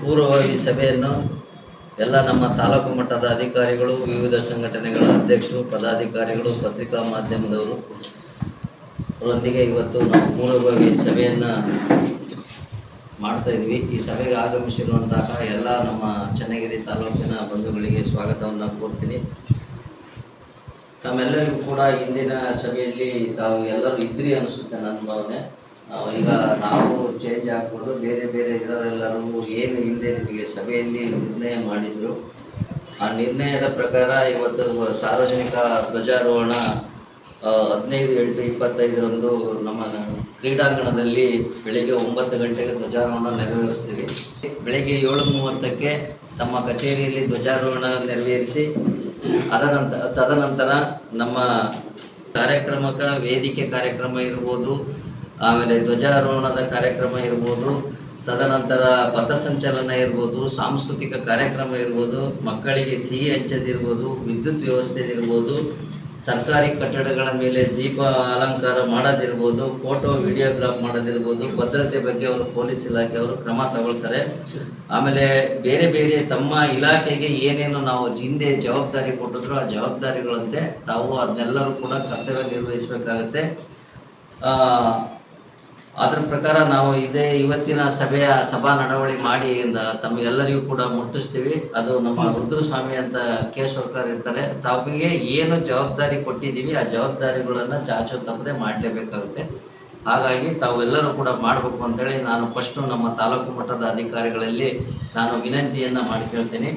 ಪೂರ್ವವಾಗಿ ಸಭೆಯನ್ನು ಎಲ್ಲ ನಮ್ಮ ತಾಲೂಕು ಮಟ್ಟದ ಅಧಿಕಾರಿಗಳು, ವಿವಿಧ ಸಂಘಟನೆಗಳ ಅಧ್ಯಕ್ಷರು, ಪದಾಧಿಕಾರಿಗಳು, ಪತ್ರಿಕಾ ಮಾಧ್ಯಮದವರು ಅವರೊಂದಿಗೆ ಇವತ್ತು ನಾವು ಪೂರ್ವಭಾವಿ ಸಭೆಯನ್ನು ಮಾಡ್ತಾ ಇದ್ವಿ ಈ ಸಭೆಗೆ ಆಗಮಿಸಿರುವಂತಹ ಎಲ್ಲ ನಮ್ಮ ಚನ್ನಗಿರಿ ತಾಲೂಕಿನ ಬಂಧುಗಳಿಗೆ ಸ್ವಾಗತವನ್ನು ಕೋರ್ತೀನಿ. ತಮ್ಮೆಲ್ಲರಿಗೂ ಕೂಡ ಇಂದಿನ ಸಭೆಯಲ್ಲಿ ತಾವು ಎಲ್ಲರೂ ಇದ್ರಿ ಅನಿಸುತ್ತೆ ನನ್ನ ಭಾವನೆ. ಈಗ ನಾವು ಚೇಂಜ್ ಆಗ್ಬೋದು. ಬೇರೆ ಬೇರೆ ಇದರೆಲ್ಲರೂ ಏನು ಹಿಂದೆ ನಿಮಗೆ ಸಭೆಯಲ್ಲಿ ನಿರ್ಣಯ ಮಾಡಿದ್ರು, ಆ ನಿರ್ಣಯದ ಪ್ರಕಾರ ಇವತ್ತು ಸಾರ್ವಜನಿಕ ಧ್ವಜಾರೋಹಣ ಹದಿನೈದು, ಎಂಟು, ಇಪ್ಪತ್ತೈದರಂದು ನಮ್ಮ ಕ್ರೀಡಾಂಗಣದಲ್ಲಿ ಬೆಳಿಗ್ಗೆ ಒಂಬತ್ತು ಗಂಟೆಗೆ ಧ್ವಜಾರೋಹಣ ನೆರವೇರಿಸ್ತೀವಿ. ಬೆಳಿಗ್ಗೆ ಏಳು ಮೂವತ್ತಕ್ಕೆ ತಮ್ಮ ಕಚೇರಿಯಲ್ಲಿ ಧ್ವಜಾರೋಹಣ ನೆರವೇರಿಸಿ ಅದನಂತರ ತದನಂತರ ನಮ್ಮ ಕಾರ್ಯಕ್ರಮಕ ವೇದಿಕೆ ಕಾರ್ಯಕ್ರಮ ಇರ್ಬೋದು ಆಮೇಲೆ ಧ್ವಜಾರೋಹಣದ ಕಾರ್ಯಕ್ರಮ ಇರ್ಬೋದು, ತದನಂತರ ಪಥಸಂಚಲನ ಇರ್ಬೋದು, ಸಾಂಸ್ಕೃತಿಕ ಕಾರ್ಯಕ್ರಮ ಇರ್ಬೋದು, ಮಕ್ಕಳಿಗೆ ಸಿಹಿ ಹಂಚದಿರ್ಬೋದು ವಿದ್ಯುತ್ ವ್ಯವಸ್ಥೆ ಇರ್ಬೋದು, ಸರ್ಕಾರಿ ಕಟ್ಟಡಗಳ ಮೇಲೆ ದೀಪ ಅಲಂಕಾರ ಮಾಡೋದಿರ್ಬೋದು ಫೋಟೋ, ವಿಡಿಯೋಗ್ರಾಫ್ ಮಾಡೋದಿರ್ಬೋದು ಭದ್ರತೆ ಬಗ್ಗೆ ಅವರು ಪೊಲೀಸ್ ಇಲಾಖೆಯವರು ಕ್ರಮ ತಗೊಳ್ತಾರೆ. ಆಮೇಲೆ ಬೇರೆ ಬೇರೆ ತಮ್ಮ ಇಲಾಖೆಗೆ ಏನೇನು ನಾವು ಹಿಂದೆ ಜವಾಬ್ದಾರಿ ಕೊಟ್ಟಿದ್ರು ಆ ಜವಾಬ್ದಾರಿಗಳಂತೆ ತಾವು ಅದನ್ನೆಲ್ಲರೂ ಕೂಡ ಕರ್ತವ್ಯ ನಿರ್ವಹಿಸಬೇಕಾಗತ್ತೆ. ಅದ್ರ ಪ್ರಕಾರ ನಾವು ಇದೇ ಇವತ್ತಿನ ಸಭೆಯ ಸಭಾ ನಡವಳಿ ಮಾಡಿ ತಮಗೆಲ್ಲರಿಗೂ ಕೂಡ ಮುಟ್ಟಿಸ್ತೀವಿ. ಅದು ನಮ್ಮ ರುದ್ರಸ್ವಾಮಿ ಅಂತ ಕೇಶವಕರ್ ಇರ್ತಾರೆ. ತಮಗೆ ಏನು ಜವಾಬ್ದಾರಿ ಕೊಟ್ಟಿದ್ದೀವಿ, ಆ ಜವಾಬ್ದಾರಿಗಳನ್ನ ಚಾಚು ತಪ್ಪದೆ ಮಾಡಲೇಬೇಕಾಗುತ್ತೆ. ಹಾಗಾಗಿ ತಾವೆಲ್ಲರೂ ಕೂಡ ಮಾಡಬೇಕು ಅಂತೇಳಿ ನಾನು ಫಸ್ಟು ನಮ್ಮ ತಾಲೂಕು ಮಟ್ಟದ ಅಧಿಕಾರಿಗಳಲ್ಲಿ ನಾನು ವಿನಂತಿಯನ್ನ ಮಾಡಿ ಕೇಳ್ತೇನೆ.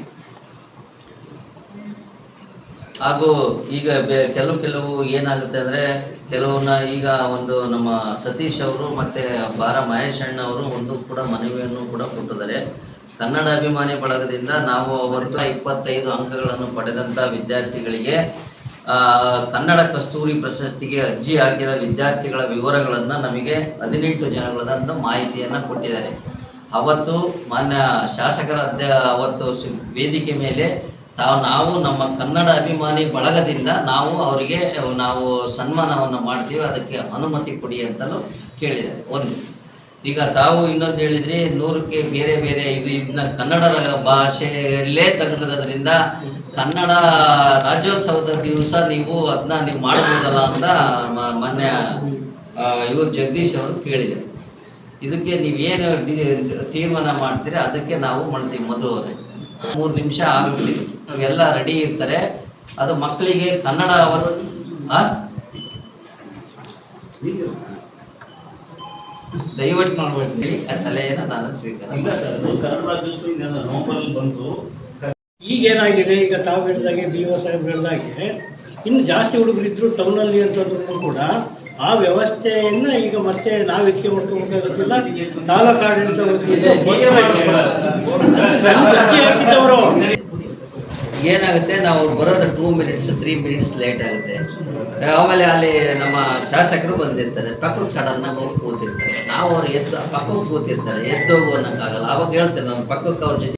ಹಾಗೂ ಈಗ ಕೆಲವು ಕೆಲವು ಏನಾಗುತ್ತೆ ಅಂದ್ರೆ ಕೆಲವನ್ನ ಈಗ ಒಂದು ನಮ್ಮ ಸತೀಶ್ ಅವರು ಮತ್ತೆ ಬಾರ ಮಹೇಶ್ ಅಣ್ಣ ಅವರು ಒಂದು ಕೂಡ ಮನವಿಯನ್ನು ಕೂಡ ಕೊಟ್ಟಿದ್ದಾರೆ. ಕನ್ನಡ ಅಭಿಮಾನಿ ಬಳಗದಿಂದ ನಾವು ಅವತ್ತು ಇಪ್ಪತ್ತೈದು ಅಂಕಗಳನ್ನು ಪಡೆದಂತ ವಿದ್ಯಾರ್ಥಿಗಳಿಗೆ ಕನ್ನಡ ಕಸ್ತೂರಿ ಪ್ರಶಸ್ತಿಗೆ ಅರ್ಜಿ ಹಾಕಿದ ವಿದ್ಯಾರ್ಥಿಗಳ ವಿವರಗಳನ್ನ ನಮಗೆ ಹದಿನೆಂಟು ಜನಗಳದಂತ ಮಾಹಿತಿಯನ್ನ ಕೊಟ್ಟಿದ್ದಾರೆ. ಅವತ್ತು ಮಾನ್ಯ ಶಾಸಕರ ಅವತ್ತು ವೇದಿಕೆ ಮೇಲೆ ತಾವು ನಾವು ನಮ್ಮ ಕನ್ನಡ ಅಭಿಮಾನಿ ಬಳಗದಿಂದ ನಾವು ಅವರಿಗೆ, ನಾವು ಸನ್ಮಾನವನ್ನು ಮಾಡ್ತೀವಿ, ಅದಕ್ಕೆ ಅನುಮತಿ ಕೊಡಿ ಅಂತಲೂ ಕೇಳಿದ್ದಾರೆ. ಒಂದು. ಈಗ ತಾವು ಇನ್ನೊಂದು ಹೇಳಿದ್ರಿ, ನೂರಕ್ಕೆ ಬೇರೆ ಬೇರೆ ಇದು ಇದನ್ನ ಕನ್ನಡ ಭಾಷೆಯಲ್ಲೇ ತೆಗೆದಿರೋದ್ರಿಂದ ಕನ್ನಡ ರಾಜ್ಯೋತ್ಸವದ ದಿವಸ ನೀವು ಅದನ್ನ ನೀವು ಮಾಡಬಹುದಲ್ಲ ಅಂತ ಮೊನ್ನೆ ಇವರು ಜಗದೀಶ್ ಅವರು ಕೇಳಿದರು ಇದಕ್ಕೆ ನೀವೇನು ತೀರ್ಮಾನ ಮಾಡ್ತೀರಿ, ಅದಕ್ಕೆ ನಾವು ಮಾಡ್ತೀವಿ ಮಧು ಅವರೇ. ಮೂರು ನಿಮಿಷ ಆಗುತ್ತೆ ಎಲ್ಲ ರೆಡಿ ಇರ್ತಾರೆ. ಅದು ಮಕ್ಕಳಿಗೆ ಕನ್ನಡ ಅವರು? ದಯವಿಟ್ಟು ನೋಡ್ಬಿಟ್ಟು ಹೇಳಿ. ಆ ಸಲಹೆಯನ್ನು ನಾನು ಸ್ವೀಕಾರ ಬಂತು. ಈಗ ಏನಾಗಿದೆ? ಈಗ ತಾವು ಹೇಳಿದಾಗೆ ಬಿ ಒ ಸಾಹೇಬ್ ಹೇಳಿದಾಗೆ ಇನ್ನು ಜಾಸ್ತಿ ಹುಡುಗರಿದ್ರು ಟೌನಲ್ಲಿ ಅಂತಂದ್ರೂ ಕೂಡ ಆ ವ್ಯವಸ್ಥೆಯನ್ನ ಈಗ ಮತ್ತೆ ನಾವು ಇದಕ್ಕೆ ಮಾಡ್ಕೋಬೇಕಾಗುತ್ತಿಲ್ಲ ತಾಲೂಕು ಆಡಳಿತ ವತಿಯಿಂದ ಹೀಗೆ ಅರ್ಜಿ ಏನಾಗುತ್ತೆ? ನಾವು ಬರೋದು two minutes three minutes late ಆಗುತ್ತೆ. ಆಮೇಲೆ ಅಲ್ಲಿ ನಮ್ಮ ಶಾಸಕರು ಬಂದಿರ್ತಾರೆ. ಪಕ್ಕಕ್ಕೆ ಸಡನ್ ಹೋಗಿ ಕೂತಿರ್ತಾರೆ ನಾವು ಅವ್ರು ಎದ್ದು ಪಕ್ಕಕ್ಕೆ ಕೂತಿರ್ತಾರೆ. ಎದ್ದು ಅನ್ನೋಕ್ಕಾಗಲ್ಲ. ಅವಾಗ ಹೇಳ್ತೇನೆ ನಾನು ಪಕ್ಕಕ್ಕೆ ಅವ್ರ ಜೊತೆ